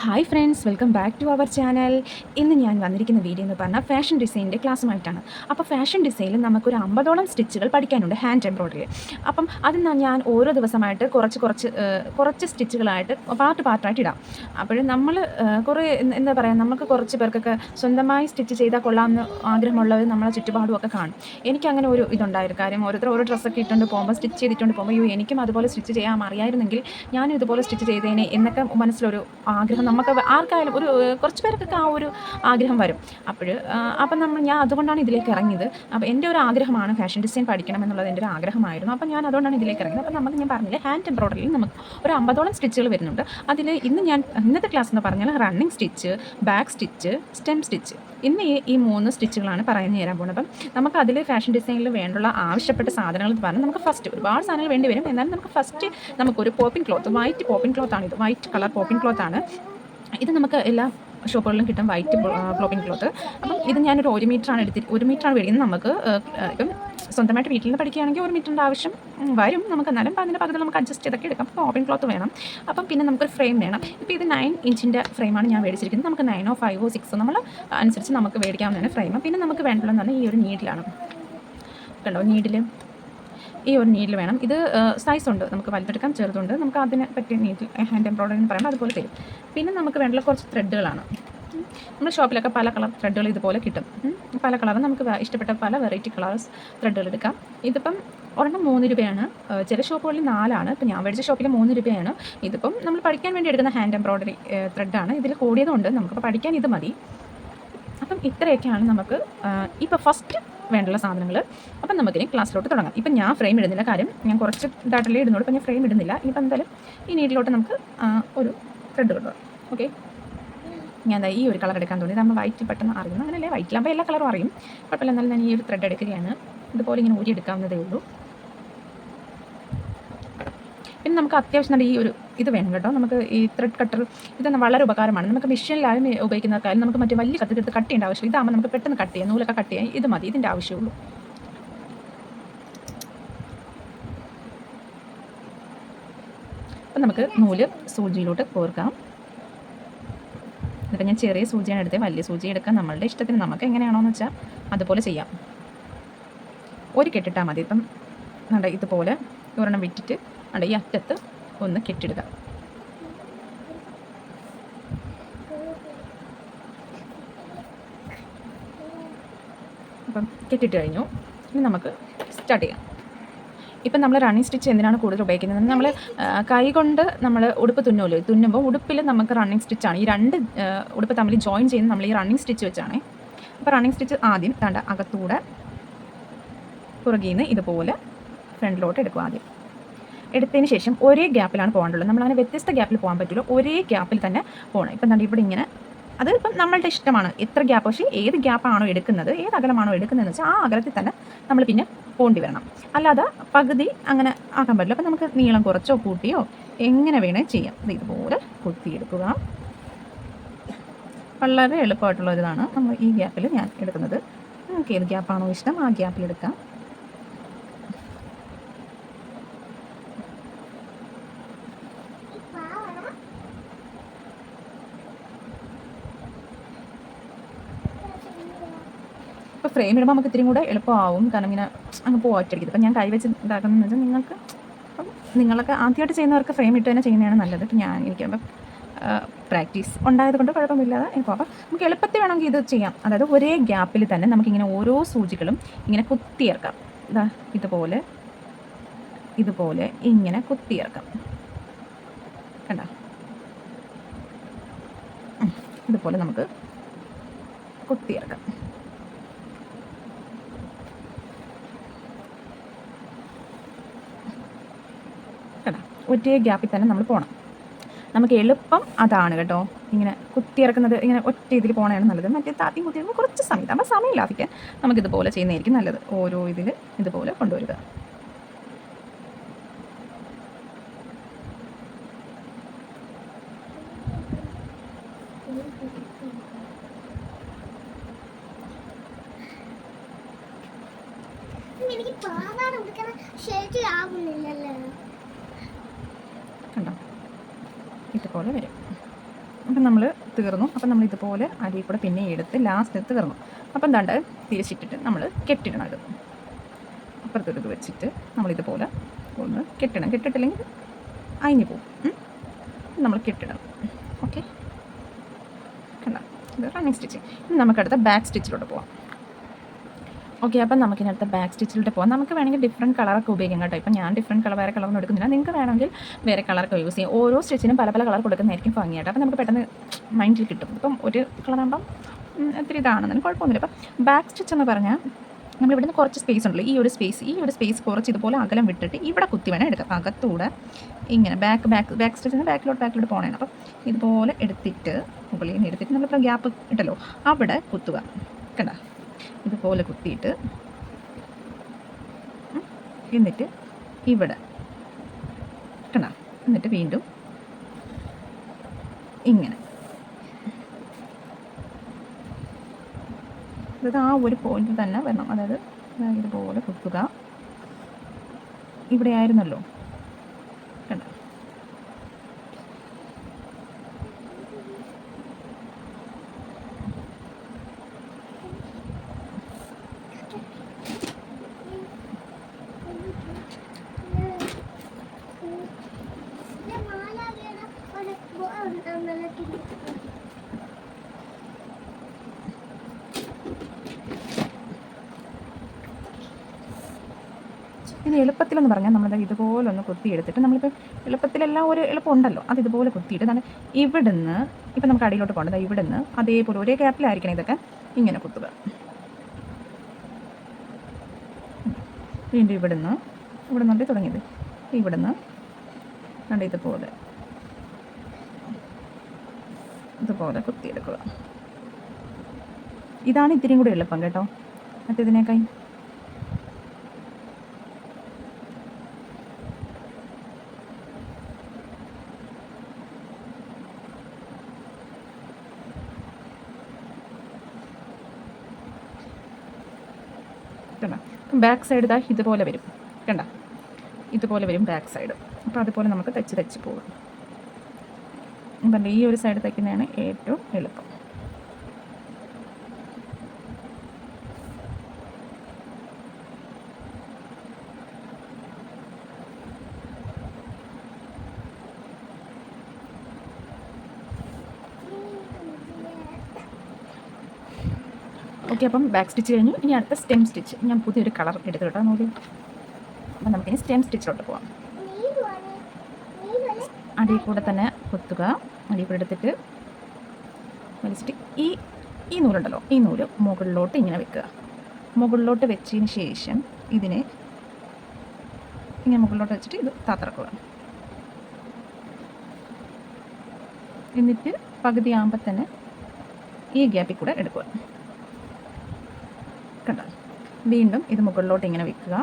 Hi friends welcome back to our channel ഇന്ന് ഞാൻ വന്നിരിക്കുന്ന വീഡിയോ എന്ന് പറഞ്ഞാൽ ഫാഷൻ ഡിസൈനിന്റെ ക്ലാസ്സുമായിട്ടാണ് അപ്പോൾ ഫാഷൻ ഡിസൈനിൽ നമുക്കൊരു അമ്പതോളം സ്റ്റിച്ചുകൾ പഠിക്കാനുണ്ട് ഹാൻഡ് എംബ്രോയിഡറി അപ്പം അത് ഞാൻ ഓരോ ദിവസമായിട്ട് കുറച്ച് കുറച്ച് കുറച്ച് സ്റ്റിച്ചുകളായിട്ട് പാർട്ട് പാർട്ടായിട്ട് ഇടാം. അപ്പോൾ നമ്മൾ കുറേ എന്താ പറയുക നമുക്ക് കുറച്ച് പേർക്കൊക്കെ സ്വന്തമായി സ്റ്റിച്ച് ചെയ്താൽ കൊള്ളാമെന്ന് ആഗ്രഹമുള്ളവർ നമ്മളെ ചുറ്റുപാടും ഒക്കെ കാണും. എനിക്ക് അങ്ങനെ ഒരു ഇതുണ്ടായിരുന്നു. കാര്യം ഓരോരുത്തർ ഓരോ ഡ്രസ്സൊക്കെ ഇട്ടുകൊണ്ട് പോകുമ്പോൾ സ്റ്റിച്ച് ചെയ്തിട്ടുണ്ട് പോകുമ്പോൾ അയ്യോ എനിക്കും അതുപോലെ സ്റ്റിച്ച് ചെയ്യാൻ അറിയായിരുന്നെങ്കിൽ ഞാനും ഇതുപോലെ സ്റ്റിച്ച് ചെയ്തേനെ എന്നൊക്കെ മനസ്സിലൊരു ആഗ്രഹം നമുക്ക് ആർക്കായാലും ഒരു കുറച്ച് പേർക്കൊക്കെ ആ ഒരു ആഗ്രഹം വരും. അപ്പോൾ അപ്പം നമ്മൾ ഞാൻ അതുകൊണ്ടാണ് ഇതിലേക്ക് ഇറങ്ങിയത്. അപ്പോൾ എന്റെ ഒരു ആഗ്രഹമാണ് ഫാഷൻ ഡിസൈൻ പഠിക്കണം എന്നുള്ളത് എന്റെ ഒരു ആഗ്രഹമായിരുന്നു. അപ്പോൾ ഞാൻ അതുകൊണ്ടാണ് ഇതിലേക്ക് ഇറങ്ങിയത്. അപ്പോൾ നമുക്ക് ഞാൻ പറഞ്ഞില്ല ഹാൻഡ് എംബ്രോയിഡറിയിൽ നമുക്ക് ഒരു അമ്പതോളം സ്റ്റിച്ചുകൾ വരുന്നുണ്ട്. അതിൽ ഇന്ന് ഞാൻ ഇന്നത്തെ ക്ലാസ് എന്ന് പറഞ്ഞാൽ running stitch back stitch stem stitch. ഇന്ന് ഈ ഈ മൂന്ന് സ്റ്റിച്ചുകളാണ് പറഞ്ഞു തരാൻ പോകുന്നത്. അപ്പം നമുക്ക് അതിൽ ഫാഷൻ ഡിസൈനിൽ വേണ്ടുള്ള ആവശ്യപ്പെട്ട സാധനങ്ങൾ എന്ന് പറഞ്ഞാൽ നമുക്ക് ഫസ്റ്റ് ഒരുപാട് സാധനങ്ങൾ വേണ്ടി വരും. എന്നാലും നമുക്ക് ഫസ്റ്റ് നമുക്കൊരു popping cloth white popping cloth ആണ് ഇത്. വൈറ്റ് കളർ പോപ്പിംഗ് ക്ലോത്ത് ആണ് ഇത് നമുക്ക് എല്ലാ ഷോപ്പുകളിലും കിട്ടും വൈറ്റ് ബ്ലോക്കിംഗ് ക്ലോത്ത് അപ്പം ഇത് ഞാനൊരു ഒരു മീറ്ററാണ് എടുത്തിട്ട് ഒരു മീറ്ററാണ് മേടിക്കുന്നത് നമുക്ക് ഇപ്പം സ്വന്തമായിട്ട് വീട്ടിൽ നിന്ന് പഠിക്കുകയാണെങ്കിൽ ഒരു മീറ്ററിന്റെ ആവശ്യം വരും. നമുക്ക് എന്നാലും അതിന്റെ പകുതി നമുക്ക് അഡ്ജസ്റ്റ് ചെയ്തൊക്കെ എടുക്കാം. അപ്പോൾ ഓപ്പൺ ക്ലോത്ത് വേണം. അപ്പം പിന്നെ നമുക്കൊരു ഫ്രെയിം വേണം. ഇപ്പോൾ ഇത് നയൻ ഇഞ്ചിന്റെ ഫ്രെയിമാണ് ഞാൻ മേടിച്ചിരിക്കുന്നത് നമുക്ക് നയനോ ഫൈവോ സിക്സോ നമ്മൾ അനുസരിച്ച് നമുക്ക് മേടിക്കാവുന്നതാണ് ഫ്രെയിം പിന്നെ നമുക്ക് വേണ്ടതെന്ന് പറഞ്ഞാൽ ഈ ഒരു നീഡിലാണ് കണ്ടോ? നീഡിൽ ഈ ഒരു നീഡിൽ വേണം. ഇത് സൈസ് ഉണ്ട്. നമുക്ക് വലുതെടുക്കാം ചെറുതുണ്ട്. നമുക്ക് അതിനെ പറ്റിയ നീഡിൽ ഹാൻഡ് എംബ്രോയിഡറി എന്ന് പറയുമ്പോൾ അതുപോലെ തരും. പിന്നെ നമുക്ക് വേണ്ടുള്ള കുറച്ച് ത്രെഡുകളാണ് നമ്മുടെ ഷോപ്പിലൊക്കെ പല കളർ ത്രെഡുകൾ ഇതുപോലെ കിട്ടും. പല കളറും നമുക്ക് ഇഷ്ടപ്പെട്ട പല വെറൈറ്റി കളേഴ്സ് ത്രെഡുകൾ എടുക്കാം. ഇതിപ്പം ഒരെണ്ണം മൂന്ന് രൂപയാണ്. ചില ഷോപ്പുകളിൽ നാലാണ്. ഇപ്പം ഞാൻ മേടിച്ച ഷോപ്പിൽ മൂന്ന് രൂപയാണ്. ഇതിപ്പം നമ്മൾ പഠിക്കാൻ വേണ്ടി എടുക്കുന്ന ഹാൻഡ് എംബ്രോയിഡറി ത്രെഡാണ് ഇതിൽ കൂടിയതുകൊണ്ട് നമുക്കിപ്പോൾ പഠിക്കാൻ ഇത് മതി. അപ്പം ഇത്രയൊക്കെയാണ് നമുക്ക് ഇപ്പോൾ ഫസ്റ്റ് വേണ്ടുള്ള സാധനങ്ങൾ അപ്പം നമുക്കിനി ക്ലാസ്സിലോട്ട് തുടങ്ങാം. ഇപ്പം ഞാൻ ഫ്രെയിം ഇടുന്നില്ല. കാര്യം ഞാൻ കുറച്ച് ഇതായിട്ടല്ലേ ഇടുന്നുള്ളൂ. ഇപ്പം ഞാൻ ഫ്രെയിം ഇടുന്നില്ല. ഇനിയിപ്പോൾ എന്തായാലും ഈ നീട്ടിലോട്ട് നമുക്ക് ഒരു ത്രെഡ് കൊണ്ടുപോകാം ഓക്കെ ഞാൻ എന്താ ഈ ഒരു കളർ എടുക്കാൻ തോന്നി നമ്മൾ വൈറ്റ് പെട്ടെന്ന് അറിയുന്നു അങ്ങനെയല്ലേ വൈറ്റിലാകുമ്പോൾ എല്ലാ കളറും അറിയും. കുഴപ്പമില്ല എന്നാലും ഞാൻ ഈ ഒരു ത്രെഡ് എടുക്കുകയാണ്. ഇതുപോലെ ഇങ്ങനെ ഊരി എടുക്കാവുന്നതേ ഉള്ളൂ. പിന്നെ നമുക്ക് അത്യാവശ്യം നല്ല ഈ ഒരു ഇത് വേണം കേട്ടോ. നമുക്ക് ഈ ത്രെഡ് കട്ടർ ഇത് വളരെ ഉപകാരമാണ്. നമുക്ക് മെഷീനിലായും ഉപയോഗിക്കുന്നവർക്കായാലും നമുക്ക് മറ്റേ വലിയ കത്തിയെടുത്ത് കട്ട് ചെയ്യേണ്ട ആവശ്യം ഇതാകുമ്പോൾ നമുക്ക് പെട്ടെന്ന് കട്ട് ചെയ്യാം. നൂലൊക്കെ കട്ട് ചെയ്യാം. ഇത് മതി. ഇതിന്റെ ആവശ്യമുള്ളൂ. അപ്പം നമുക്ക് നൂൽ സൂചിയിലോട്ട് കോർക്കാം. എന്നിട്ട് ഞാൻ ചെറിയ സൂചിയാണ് എടുത്തത്. വലിയ സൂചി എടുക്കാം. നമ്മളുടെ ഇഷ്ടത്തിന് നമുക്ക് എങ്ങനെയാണോന്ന് വെച്ചാൽ അതുപോലെ ചെയ്യാം. ഒരു കെട്ടിട്ടാൽ മതി. ഇപ്പം ഇതുപോലെ ഒരെണ്ണം വിറ്റിട്ട് ഈ അറ്റത്ത് ഒന്ന് കെട്ടിടുക അപ്പം കെട്ടിട്ട് കഴിഞ്ഞു. ഇനി നമുക്ക് സ്റ്റാർട്ട് ചെയ്യാം. ഇപ്പം നമ്മൾ റണ്ണിങ് സ്റ്റിച്ച് എന്തിനാണ് കൂടുതൽ ഉപയോഗിക്കുന്നത്? നമ്മൾ കൈ കൊണ്ട് നമ്മൾ ഉടുപ്പ് തുന്നുമല്ലോ തുന്നുമ്പോൾ ഉടുപ്പിൽ നമുക്ക് റണ്ണിങ് സ്റ്റിച്ചാണ് ഈ രണ്ട് ഉടുപ്പ് തമ്മിൽ ജോയിൻ ചെയ്യുന്നത് നമ്മൾ ഈ റണ്ണിങ് സ്റ്റിച്ച് വെച്ചാണ്. അപ്പോൾ റണ്ണിങ് സ്റ്റിച്ച് ആദ്യം തണ്ട അകത്തൂടെ പുറകിൽ നിന്ന് ഇതുപോലെ ഫ്രണ്ടിലോട്ട് എടുക്കും ആദ്യം. എടുത്തതിന് ശേഷം ഒരേ ഗ്യാപ്പിലാണ് പോകാനുള്ളത് നമ്മളങ്ങനെ വ്യത്യസ്ത ഗ്യാപ്പിൽ പോകാൻ പറ്റുള്ളൂ ഒരേ ഗ്യാപ്പിൽ തന്നെ പോകണം. ഇപ്പം എന്താ ഇവിടെ ഇങ്ങനെ അത് ഇപ്പം നമ്മളുടെ ഇഷ്ടമാണ്. എത്ര ഗ്യാപ്പ് പക്ഷേ ഏത് ഗ്യാപ്പാണോ എടുക്കുന്നത് ഏത് അകലമാണോ എടുക്കുന്നതെന്ന് വെച്ചാൽ ആ അകലത്തിൽ തന്നെ നമ്മൾ പിന്നെ പോണ്ടി വരണം. അല്ലാതെ പകുതി അങ്ങനെ ആക്കാൻ പറ്റില്ല. അപ്പം നമുക്ക് നീളം കുറച്ചോ കൂട്ടിയോ എങ്ങനെ വേണേ ചെയ്യാം. ഇതുപോലെ കുത്തിയെടുക്കുക. വളരെ എളുപ്പമായിട്ടുള്ള ഒരിതാണ് നമ്മൾ ഈ ഗ്യാപ്പിൽ ഞാൻ എടുക്കുന്നത്. നമുക്ക് ഏത് ഗ്യാപ്പാണോ ഇഷ്ടം ആ ഗ്യാപ്പിൽ എടുക്കാം. ഫ്രെയിം ഇടുമ്പോൾ നമുക്ക് ഇത്തിരി കൂടെ എളുപ്പമാവും. കാരണം ഇങ്ങനെ അങ്ങ് പോവാറ്റടിക്കും അപ്പം ഞാൻ കൈവച്ച് ഇതാക്കുന്നതെന്ന് വെച്ചാൽ നിങ്ങൾക്ക് അപ്പം നിങ്ങളൊക്കെ ആദ്യമായിട്ട് ചെയ്യുന്നവർക്ക് ഫ്രെയിം ഇട്ട് തന്നെ ചെയ്യുന്നതാണ് നല്ലത്. ഇപ്പം ഞാൻ എനിക്കപ്പം പ്രാക്ടീസ് ഉണ്ടായത് കൊണ്ട് കുഴപ്പമില്ലാതെ എനിക്ക് അപ്പം നമുക്ക് എളുപ്പത്തിൽ വേണമെങ്കിൽ ഇത് ചെയ്യാം. അതായത് ഒരേ ഗ്യാപ്പിൽ തന്നെ നമുക്കിങ്ങനെ ഓരോ സൂചികളും ഇങ്ങനെ കുത്തിയേർക്കാം ഇതാ ഇതുപോലെ ഇതുപോലെ ഇങ്ങനെ കുത്തിയേർക്കാം കണ്ട? ഇതുപോലെ നമുക്ക് കുത്തിയേർക്കാം കേട്ടോ ഒറ്റ ഗ്യാപ്പിൽ തന്നെ നമ്മൾ പോകണം നമുക്ക് എളുപ്പം അതാണ് കേട്ടോ. ഇങ്ങനെ കുത്തിയിറക്കുന്നത് ഇങ്ങനെ ഒറ്റ ഇതിൽ പോകണതാണ് നല്ലത്. മറ്റേ താത്തിയും കുത്തിയിറക്കുമ്പോൾ കുറച്ച് സമയം നമ്മൾ സമയം ലാഭിക്കാൻ നമുക്കിതുപോലെ ചെയ്യുന്നതായിരിക്കും നല്ലത്. ഓരോ ഇതിൽ ഇതുപോലെ കൊണ്ടുവരിക. എനിക്ക് പാവാട ശരി ആവുന്നില്ലല്ലോ. ഇതുപോലെ വരും. അപ്പം നമ്മൾ തീർന്നു. അപ്പം നമ്മൾ ഇതുപോലെ അടിയിൽ കൂടെ പിന്നെ എടുത്ത് ലാസ്റ്റ് തീർന്നു. അപ്പം എന്താണ്ട് തിരിച്ചിട്ടിട്ട് നമ്മൾ കെട്ടിടണം ഇത് അപ്പുറത്തൊരു വെച്ചിട്ട് നമ്മളിതുപോലെ ഒന്ന് കെട്ടണം കെട്ടിട്ടില്ലെങ്കിൽ അയിഞ്ഞു പോകും. നമ്മൾ കെട്ടിടണം. ഓക്കെ കണ്ടോ? ഇത് റണ്ണിങ് സ്റ്റിച്ച് ഇനി നമുക്കടുത്ത ബാക്ക് സ്റ്റിച്ചിലോട്ട് പോവാം. ഓക്കെ അപ്പം നമുക്കിനടുത്ത ബാക്ക് സ്റ്റിച്ചിലോട്ട് പോകാം നമുക്ക് വേണമെങ്കിൽ ഡിഫറെന്റ് കളറൊക്കെ ഉപയോഗിക്കാം കേട്ടോ. ഇപ്പം ഞാൻ ഡിഫറെന്റ് കളർ വേറെ കളറൊന്നും എടുക്കുന്നില്ല. നിങ്ങൾക്ക് വേണമെങ്കിൽ വേറെ കളറൊക്കെ യൂസ് ചെയ്യാം. ഓരോ സ്റ്റിച്ചിനും പല പല കളർ കൊടുക്കുന്നതായിരിക്കും ഭംഗിയായിട്ട് അപ്പം നമുക്ക് പെട്ടെന്ന് മൈൻഡിൽ കിട്ടും. ഇപ്പം ഒരു കളറാകുമ്പം ഒത്തിരി ഇതാണെന്നാലും കുഴപ്പമൊന്നുമില്ല. അപ്പം ബാക്ക് സ്റ്റിച്ച് എന്ന് പറഞ്ഞാൽ നമ്മൾ ഇവിടുന്ന് കുറച്ച് സ്പേസ് ഉണ്ടല്ലോ. ഈ ഒരു സ്പേസ് ഈ ഒരു സ്പേസ് കുറച്ച് ഇതുപോലെ അകലം വിട്ടിട്ട് ഇവിടെ കുത്തി വേണം എടുക്കാം അകത്തൂടെ ഇങ്ങനെ ബാക്ക് ബാക്ക് ബാക്ക് സ്റ്റിച്ചിന് ബാക്കിലോട്ട് ബാക്കിലോട്ട് പോകണേ അപ്പം ഇതുപോലെ എടുത്തിട്ട് മുകളിൽ നിന്ന് എടുത്തിട്ട് നമ്മളിപ്പോൾ ഗ്യാപ്പ് ഇട്ടല്ലോ. അവിടെ കുത്തുക. കണ്ട? ഇതുപോലെ കുത്തിയിട്ട്. എന്നിട്ട് ഇവിടെ കണ്ട? എന്നിട്ട് വീണ്ടും ഇങ്ങനെ. അതായത് ആ ഒരു പോയിന്റ് തന്നെ വരണം. അതായത് ഇതുപോലെ കുത്തുക. ഇവിടെ ആയിരുന്നല്ലോ കണ്ട ഞാൻ മാലാകയുടെ ഒരു ബോ- ഒരു മെല്ലത്തിൽ ഇത് എളുപ്പത്തിലെന്ന് പറഞ്ഞാൽ നമ്മൾ ഇതുപോലെ ഒന്ന് കുത്തിയെടുത്തിട്ട് നമ്മളിപ്പോൾ എളുപ്പത്തിലെല്ലാം ഒരു എളുപ്പമുണ്ടല്ലോ. അത് ഇതുപോലെ കുത്തിയിട്ട് എന്താണ് ഇവിടുന്ന് ഇപ്പം നമുക്ക് അടിയിലോട്ട് പോകേണ്ടത് ഇവിടുന്ന് അതേപോലെ ഒരേ ഗ്യാപ്പിലായിരിക്കണം ഇതൊക്കെ. ഇങ്ങനെ കുത്തുക. വീണ്ടും ഇവിടുന്ന് ഇവിടെ തുടങ്ങിയത്? ഇവിടുന്ന് കണ്ട് ഇതുപോലെ. ഇതുപോലെ കുത്തിയെടുക്കുക. ഇതാണ് ഇത്തിരിയും കൂടി എളുപ്പം കേട്ടോ. മറ്റേതിനേക്കായി. ബാക്ക് സൈഡ് ഇതാ ഇതുപോലെ വരും. കണ്ട? ഇതുപോലെ വരും ബാക്ക് സൈഡ്. അപ്പോൾ അതുപോലെ നമുക്ക് തച്ച് തച്ച് പോകാം പറഞ്ഞ ഈ ഒരു സൈഡ് തയ്ക്കുന്നതാണ് ഏറ്റവും എളുപ്പം. ഓക്കെ അപ്പം ബാക്ക് സ്റ്റിച്ച് കഴിഞ്ഞു. ഇനി അടുത്ത സ്റ്റെം സ്റ്റിച്ച് ഞാൻ പുതിയൊരു കളർ എടുത്തു കേട്ടോ നോക്കി അപ്പം നമുക്കിനി സ്റ്റെം സ്റ്റിച്ചിലോട്ട് പോവാം. അടിയിൽ കൂടെ തന്നെ കുത്തുക. അടിയിൽ കൂടെ എടുത്തിട്ട് വലിച്ചിട്ട് ഈ ഈ നൂലുണ്ടല്ലോ ഈ നൂൽ മുകളിലോട്ട് ഇങ്ങനെ വെക്കുക. മുകളിലോട്ട് വെച്ചതിന് ശേഷം ഇതിനെ ഇങ്ങനെ മുകളിലോട്ട് വെച്ചിട്ട് ഇത് താത്തിറക്കുക എന്നിട്ട് പകുതി ആകുമ്പോൾ തന്നെ ഈ ഗ്യാപ്പിൽ കൂടെ എടുക്കുക. കണ്ടോ? വീണ്ടും ഇത് മുകളിലോട്ട് ഇങ്ങനെ വെക്കുക.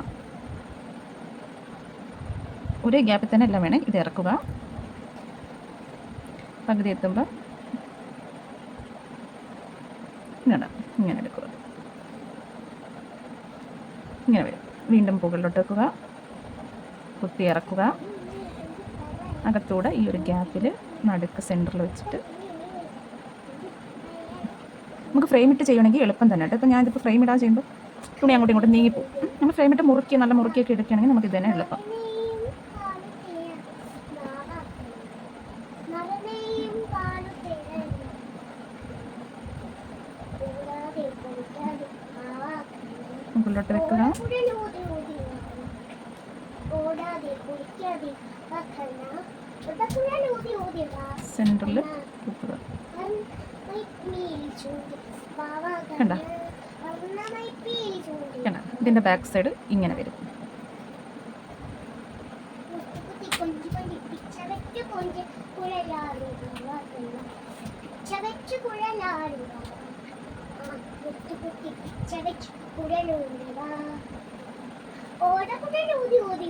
ഒരേ ഗ്യാപ്പിൽ തന്നെ എല്ലാം വേണേൽ ഇത് ഇറക്കുക. പകുതി എത്തുമ്പോൾ ഇങ്ങനെ ഇങ്ങനെ എടുക്കുക. ഇങ്ങനെ വരും. വീണ്ടും പുകളിലോട്ട് വെക്കുക. കുത്തി ഇറക്കുക. അകത്തൂടെ ഈ ഒരു ഗ്യാപ്പിൽ നടുക്ക് സെന്ററിൽ വെച്ചിട്ട് നമുക്ക് ഫ്രെയിം ഇട്ട് ചെയ്യണമെങ്കിൽ എളുപ്പം തന്നെ കേട്ടോ. ഇപ്പോൾ ഞാനിപ്പോൾ ഫ്രെയിം ഇടാൻ ചെയ്യുമ്പോൾ തുണി അങ്ങോട്ടും ഇങ്ങോട്ടും നീങ്ങിപ്പോവും. നമ്മൾ ഫ്രെയിം ഇട്ട് മുറുക്കി നല്ല മുറുക്കിയൊക്കെ എടുക്കുകയാണെങ്കിൽ നമുക്ക് ഇതുതന്നെ എളുപ്പം. സെന്ററിൽ കുത്തുക. കണ്ടോ? ഇതിന്റെ ബാക്ക് സൈഡ് ഇങ്ങനെ വരും. ഓടക്കുഴൽ ഊതി ഊതി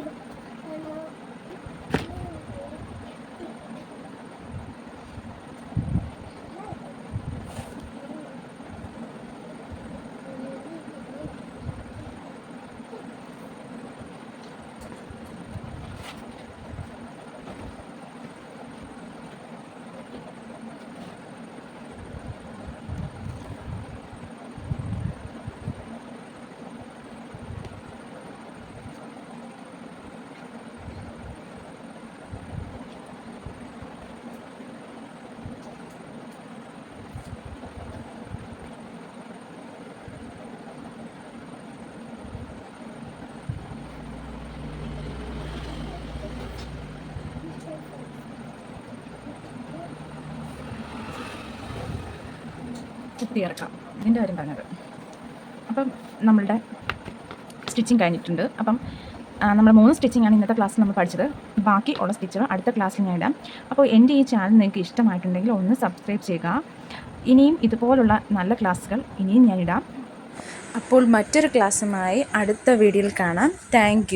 കുത്തിയിറക്കാം ഇതിന്റെ കാര്യം പറഞ്ഞത്. അപ്പം നമ്മളുടെ സ്റ്റിച്ചിങ് കഴിഞ്ഞിട്ടുണ്ട്. അപ്പം നമ്മൾ മൂന്ന് സ്റ്റിച്ചിങ് ആണ് ഇന്നത്തെ ക്ലാസ്സിൽ നമ്മൾ പഠിച്ചത്. ബാക്കി ഉള്ള സ്റ്റിച്ചുകൾ അടുത്ത ക്ലാസ്സിൽ ഞാൻ ഇടാം. അപ്പോൾ എന്റെ ഈ ചാനൽ നിങ്ങൾക്ക് ഇഷ്ടമായിട്ടുണ്ടെങ്കിൽ ഒന്ന് സബ്സ്ക്രൈബ് ചെയ്യുക. ഇനിയും ഇതുപോലുള്ള നല്ല ക്ലാസ്സുകൾ ഇനിയും ഞാൻ ഇടാം. അപ്പോൾ മറ്റൊരു ക്ലാസ്സുമായി അടുത്ത വീഡിയോയിൽ കാണാം. താങ്ക്